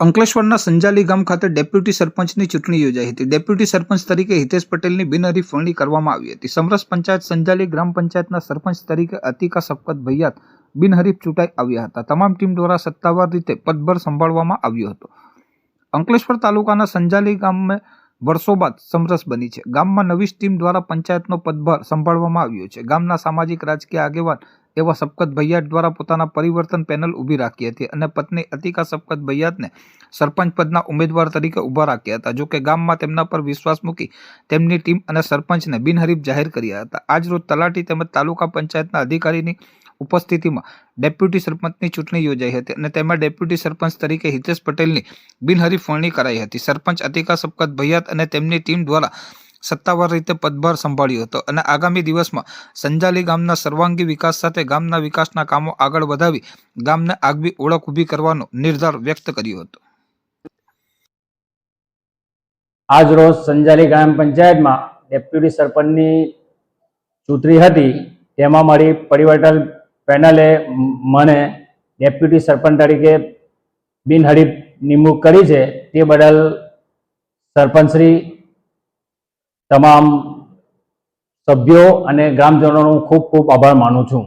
અંકલેશ્વરના સંજાલી ગામ ખાતે ડેપ્યુટી સરપંચની ચૂંટણી યોજાઈ હતી. ડેપ્યુટી સરપંચ તરીકે હિતેશ પટેલની બિનહરીફ વરણી કરવામાં આવી હતી. સમરસ પંચાયત સંજાલી ગ્રામ પંચાયતના સરપંચ તરીકે અતિકા સપકત ભૈયાત બિનહરીફ ચૂંટાઈ આવ્યા હતા. તમામ ટીમ દ્વારા સત્તાવાર રીતે પદભર સંભાળવામાં આવ્યો હતો. અંકલેશ્વર તાલુકાના સંજાલી ગામે વર્ષો બાદ સમરસ બની છે. ગામમાં નવી ટીમ દ્વારા પંચાયતનો પદભાર સંભાળવામાં આવ્યો છે. ગામના સામાજિક રાજકીય આગેવાન એવા સબકત ભૈયાટ દ્વારા પોતાના પરિવર્તન પેનલ ઊભી રાખી હતી અને પત્ની અતિકા સબકત ભૈયાતને સરપંચ પદના ઉમેદવાર તરીકે ઊભા રાખ્યા હતા. જોકે ગામમાં તેમના પર વિશ્વાસ મૂકી તેમની ટીમ અને સરપંચને બિનહરીફ જાહેર કર્યા હતા. આજરોજ તલાટી તેમજ તાલુકા પંચાયતના અધિકારીની ઉપસ્થિતિમાં ડેપ્યુટી સરપંચની ચૂંટણી યોજાઈ હતી અને તેમાં ડેપ્યુટી સરપંચ તરીકે હિતેશ પટેલની બિનહરીફ વરણી કરાઈ હતી. સરપંચ અતિકા સબકત ભૈયાત અને તેમની ટીમ દ્વારા સત્તાવાર રીતે પદભાર સંભાળ્યો હતો અને આગામી દિવસમાં સંજાલી ગામના સર્વાંગી વિકાસ સાથે ગામના વિકાસના કામો આગળ વધાવી ગામને આગવી ઓળખ ઊભી કરવાનો નિર્ધાર વ્યક્ત કર્યો હતો. આજ રોજ સંજાલી ગ્રામ પંચાયતમાં ડેપ્યુટી સરપંચની ચૂંટણી હતી. તેમાં મારી પરિવર્તન પેનલે મને ડેપ્યુટી સરપંચ તરીકે બિનહરીફ નિમણૂક કરી છે તે બદલ સરપંચશ્રી તમામ સભ્યો અને ગ્રામજનોનો ખૂબ ખૂબ આભાર માનું છું.